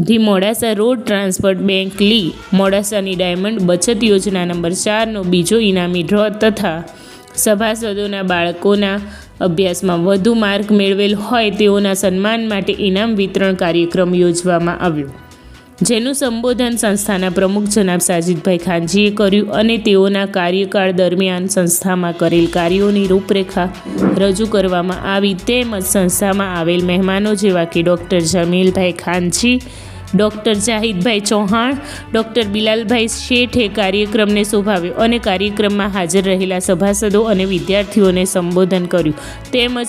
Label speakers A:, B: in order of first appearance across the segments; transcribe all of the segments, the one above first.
A: The Modasa road transport bank લી મોડાસાની diamond બચત યોજના નંબર ચારનો બીજો ઇનામી ડ્રો તથા સભાસદોના બાળકોના અભ્યાસમાં વધુ માર્ક મેળવેલ હોય તેઓના સન્માન માટે ઇનામ વિતરણ કાર્યક્રમ યોજવામાં આવ્યો. જેનું સંબોધન સંસ્થાના પ્રમુખ જનાબ સાજિદભાઈ ખાનજીએ કર્યું અને તેઓના કાર્યકાળ દરમિયાન સંસ્થામાં કરેલ કાર્યોની રૂપરેખા રજૂ કરવામાં આવી. તેમજ સંસ્થામાં આવેલ મહેમાનો જેવા કે doctor Jamilbhai Khanji doctor Jahidbhai Chauhan, doctor Bilalbhai શેઠે કાર્યક્રમને શોભાવ્યો અને કાર્યક્રમમાં હાજર રહેલા સભાસદો અને વિદ્યાર્થીઓને સંબોધન કર્યું. તેમજ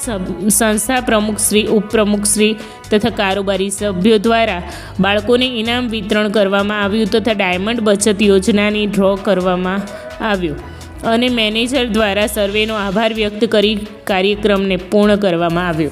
A: સંસ્થા પ્રમુખશ્રી ઉપપ્રમુખશ્રી તથા કારોબારી સભ્યો દ્વારા બાળકોને ઇનામ વિતરણ કરવામાં આવ્યું તથા ડાયમંડ બચત યોજનાની ડ્રો કરવામાં આવ્યો. અને મેનેજર દ્વારા સર્વેનો આભાર વ્યક્ત કરી કાર્યક્રમને પૂર્ણ કરવામાં આવ્યો.